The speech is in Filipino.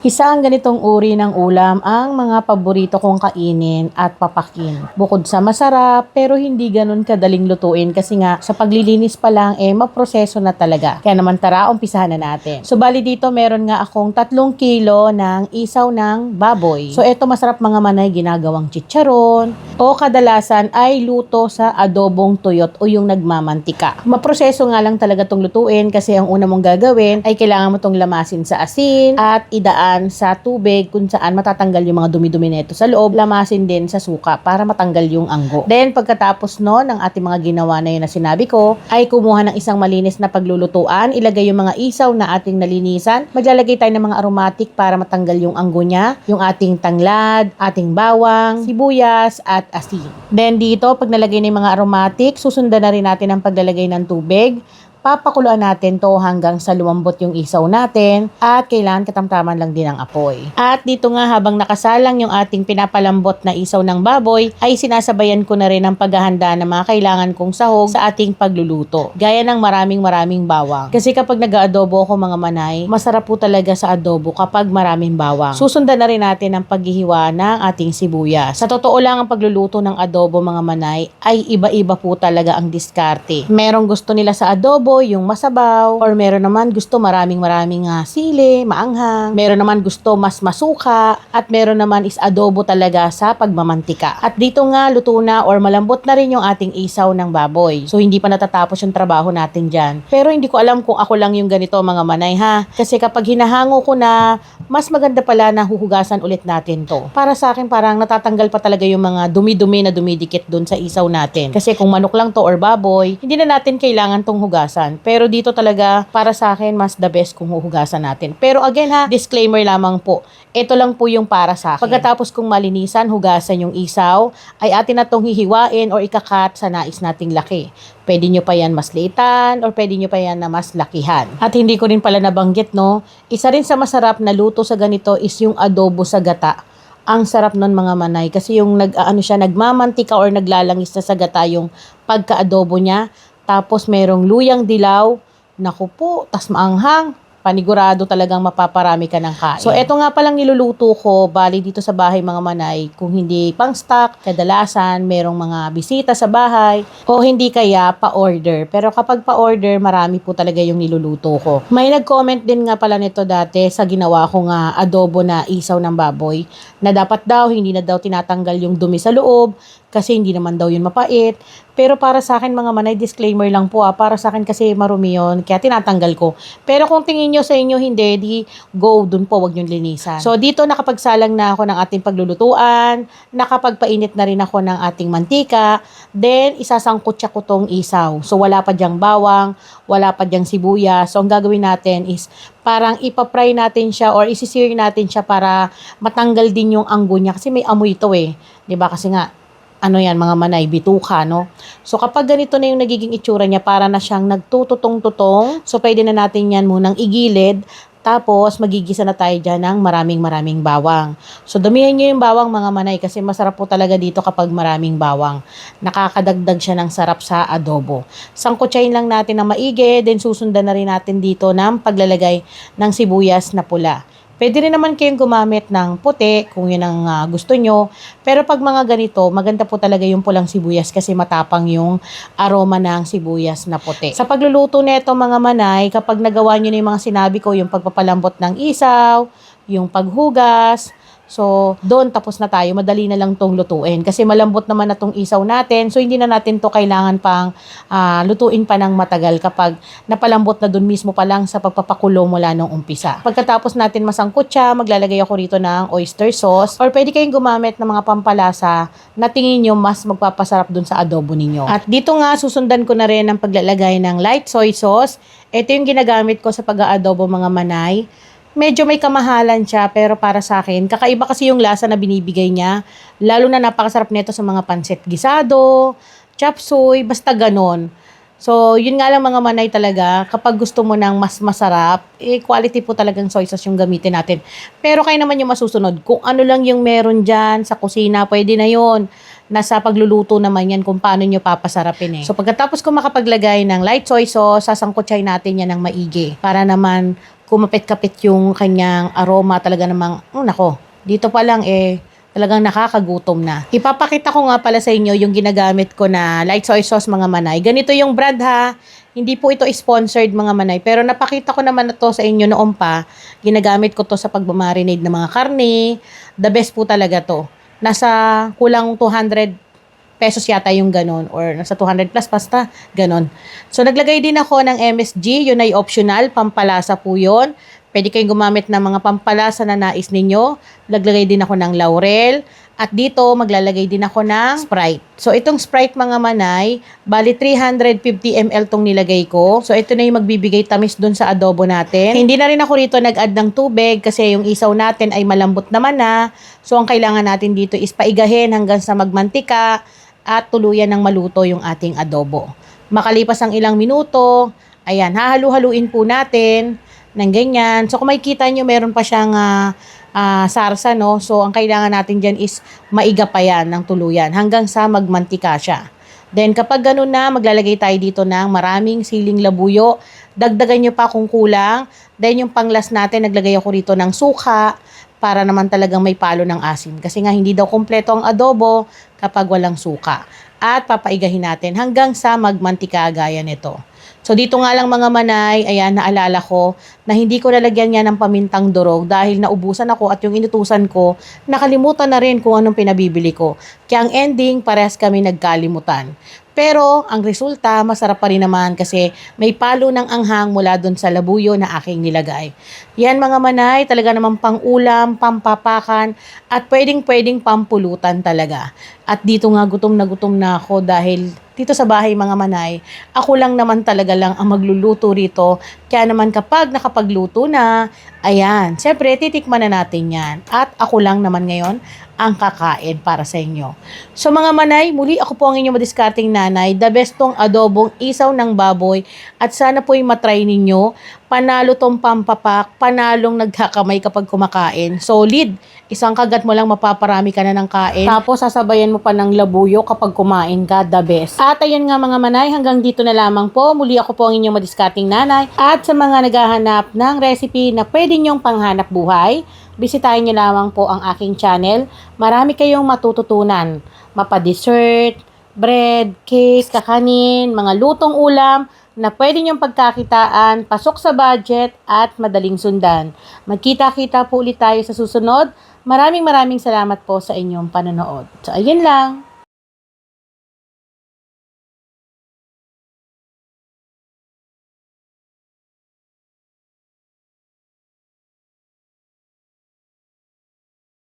Isa ang ganitong uri ng ulam ang mga paborito kong kainin at papakin. Bukod sa masarap, pero hindi ganun kadaling lutuin kasi nga sa paglilinis pa lang eh maproseso na talaga. Kaya naman tara, umpisahan na natin. So bali dito meron nga akong tatlong kilo ng isaw ng baboy. So eto masarap mga manay ginagawang chicharon o kadalasan ay luto sa adobong tuyot o yung nagmamantika. Maproseso nga lang talaga tong lutuin kasi ang una mong gagawin ay kailangan mo tong lamasin sa asin at idaan sa tubig kung saan matatanggal yung mga dumi-dumi nito sa loob. Lamasin din sa suka para matanggal yung anggo. Then pagkatapos no ng ating mga ginawa na yun na sinabi ko, ay kumuha ng isang malinis na paglulutuan, ilagay yung mga isaw na ating nalinisan. Maglalagay tayo ng mga aromatic para matanggal yung anggo niya, yung ating tanglad, ating bawang, sibuyas at asin. Then dito, pag nalagay na yung mga aromatic, susundan na rin natin ang paglalagay ng tubig papakuluan natin to hanggang sa lumambot yung isaw natin at kailangan katamtaman lang din ang apoy. At dito nga habang nakasalang yung ating pinapalambot na isaw ng baboy ay sinasabayan ko na rin ang paghahanda ng mga kailangan kong sahog sa ating pagluluto. Gaya ng maraming maraming bawang. Kasi kapag nag-aadobo ako mga manay, masarap po talaga sa adobo kapag maraming bawang. Susundan na rin natin ang paghihiwa ng ating sibuyas. Sa totoo lang ang pagluluto ng adobo mga manay ay iba-iba po talaga ang diskarte. Merong gusto nila sa adobo yung masabaw or meron naman gusto maraming maraming uh, sili, maanghang. Meron naman gusto mas masuka at meron naman is adobo talaga sa pagmamantika. At dito nga luto na or malambot na rin yung ating isaw ng baboy. So hindi pa natatapos yung trabaho natin dyan. Pero hindi ko alam kung ako lang yung ganito mga manay ha. Kasi kapag hinahango ko na, mas maganda pala na huhugasan ulit natin to. Para sa akin parang natatanggal pa talaga yung mga dumi-dumi na dumidikit dun sa isaw natin. Kasi kung manok lang to or baboy, hindi na natin kailangan tong hugasan. Pero dito talaga, para sa akin, mas the best kung huhugasan natin. Pero again ha, disclaimer lamang po. Ito lang po yung para sa akin. Pagkatapos kong malinisan, hugasan yung isaw, ay atin na tong hihiwain or ikakat sa nais nating laki. Pwede nyo pa yan mas litan or pwede nyo pa yan na mas lakihan. At hindi ko rin pala nabanggit, no? Isa rin sa masarap na luto sa ganito is yung adobo sa gata ang sarap nun mga manay kasi yung nag ano siya nagmamantika or naglalangis na sa gata yung pagka-adobo niya tapos merong luyang dilaw. Naku po, tas maanghang. Panigurado talagang mapaparami ka ng kain. So, eto nga palang niluluto ko, bali dito sa bahay mga manay, kung hindi pang stock, kadalasan merong mga bisita sa bahay, o hindi kaya pa-order. Pero kapag pa-order, marami po talaga yung niluluto ko. May nag-comment din nga pala nito dati sa ginawa ko nga adobo na isaw ng baboy, na dapat daw, hindi na daw tinatanggal yung dumi sa loob, kasi hindi naman daw yun mapait. Pero para sa akin mga manay, disclaimer lang po ah, para sa akin kasi marumi yun, kaya tinatanggal ko. Pero kung tingin nyo sa inyo hindi, di go dun po, wag nyo linisan. So dito nakapagsalang na ako ng ating paglulutuan, nakapagpainit na rin ako ng ating mantika, then isasangkot siya ko tong isaw. So wala pa dyang bawang, wala pa dyang sibuyas. So ang gagawin natin is parang ipapry natin siya or isisir natin siya para matanggal din yung anggo niya kasi may amoy ito eh. 'Di ba kasi nga ano yan, mga manay, bituka, no? So, kapag ganito na yung nagiging itsura niya, para na siyang nagtututong-tutong, so, pwede na natin yan munang igilid, tapos, magigisa na tayo dyan ng maraming maraming bawang. So, damihan nyo yung bawang mga manay kasi masarap po talaga dito kapag maraming bawang. Nakakadagdag siya ng sarap sa adobo. Sangkutsayin lang natin ng maigi, then susundan na rin natin dito ng paglalagay ng sibuyas na pula. Pwede rin naman kayong gumamit ng puti kung yun ang uh, gusto nyo. Pero pag mga ganito, maganda po talaga yung pulang sibuyas kasi matapang yung aroma ng sibuyas na puti. Sa pagluluto nito mga manay, kapag nagawa nyo na yung mga sinabi ko, yung pagpapalambot ng isaw, yung paghugas, So, doon tapos na tayo. Madali na lang tong lutuin. Kasi malambot naman na tong isaw natin. So, hindi na natin to kailangan pang uh, lutuin pa ng matagal kapag napalambot na doon mismo pa lang sa pagpapakulo mula nung umpisa. Pagkatapos natin masangkot siya, maglalagay ako rito ng oyster sauce. Or pwede kayong gumamit ng mga pampalasa na tingin nyo mas magpapasarap doon sa adobo ninyo. At dito nga, susundan ko na rin ang paglalagay ng light soy sauce. Ito yung ginagamit ko sa pag-aadobo mga manay medyo may kamahalan siya pero para sa akin, kakaiba kasi yung lasa na binibigay niya. Lalo na napakasarap nito sa mga pansit gisado, chop suey, basta ganon. So, yun nga lang mga manay talaga, kapag gusto mo ng mas masarap, eh, quality po talagang soy sauce yung gamitin natin. Pero kayo naman yung masusunod. Kung ano lang yung meron dyan sa kusina, pwede na yon Nasa pagluluto naman yan kung paano nyo papasarapin eh. So, pagkatapos ko makapaglagay ng light soy sauce, sasangkotsahin natin yan ng maigi para naman kumapit-kapit yung kanyang aroma talaga namang, oh nako, dito pa lang eh, talagang nakakagutom na. Ipapakita ko nga pala sa inyo yung ginagamit ko na light soy sauce mga manay. Ganito yung brand ha. Hindi po ito sponsored mga manay. Pero napakita ko naman na to sa inyo noon pa. Ginagamit ko to sa pagmamarinade ng mga karne. The best po talaga to. Nasa kulang 200 pesos yata yung ganon or nasa 200 plus basta ganon. So naglagay din ako ng MSG, yun ay optional, pampalasa po yun. Pwede kayong gumamit ng mga pampalasa na nais ninyo. Naglagay din ako ng laurel. At dito, maglalagay din ako ng Sprite. So, itong Sprite mga manay, bali 350 ml tong nilagay ko. So, ito na yung magbibigay tamis dun sa adobo natin. Hindi na rin ako rito nag-add ng tubig kasi yung isaw natin ay malambot naman na. So, ang kailangan natin dito is paigahin hanggang sa magmantika at tuluyan ng maluto yung ating adobo. Makalipas ang ilang minuto, ayan, hahalu-haluin po natin ng ganyan. So, kung makikita nyo, meron pa siyang ah, ah, sarsa, no? So, ang kailangan natin dyan is maiga pa yan ng tuluyan hanggang sa magmantika siya. Then, kapag ganun na, maglalagay tayo dito ng maraming siling labuyo. Dagdagan nyo pa kung kulang. Then, yung panglas natin, naglagay ako rito ng suka para naman talagang may palo ng asin. Kasi nga, hindi daw kompleto ang adobo kapag walang suka. At papaigahin natin hanggang sa magmantika gaya nito. So dito nga lang mga manay, ayan, naalala ko na hindi ko nalagyan niya ng pamintang durog dahil naubusan ako at yung inutusan ko, nakalimutan na rin kung anong pinabibili ko. Kaya ang ending, parehas kami nagkalimutan. Pero ang resulta, masarap pa rin naman kasi may palo ng anghang mula dun sa labuyo na aking nilagay. Yan mga manay, talaga naman pang ulam, pampapakan, at pwedeng pwedeng pampulutan talaga. At dito nga gutom na gutom na ako dahil dito sa bahay mga manay, ako lang naman talaga lang ang magluluto rito. Kaya naman kapag nakapagluto na, ayan, syempre titikman na natin yan. At ako lang naman ngayon ang kakain para sa inyo. So mga manay, muli ako po ang inyong madiskarting nanay. The best tong adobong isaw ng baboy. At sana po yung matry ninyo. Panalo tong pampapak, panalong nagkakamay kapag kumakain. Solid. Isang kagat mo lang mapaparami ka na ng kain. Tapos sasabayan mo pa ng labuyo kapag kumain ka, the best. At ayun nga mga manay, hanggang dito na lamang po. Muli ako po ang inyong madiskarting nanay. At sa mga naghahanap ng recipe na pwede nyong panghanap buhay, bisitahin nyo lamang po ang aking channel. Marami kayong matututunan. Mapa-dessert, bread, cake, kakanin, mga lutong ulam na pwede niyong pagkakitaan, pasok sa budget at madaling sundan. Magkita-kita po ulit tayo sa susunod. Maraming maraming salamat po sa inyong panonood. So, ayun lang.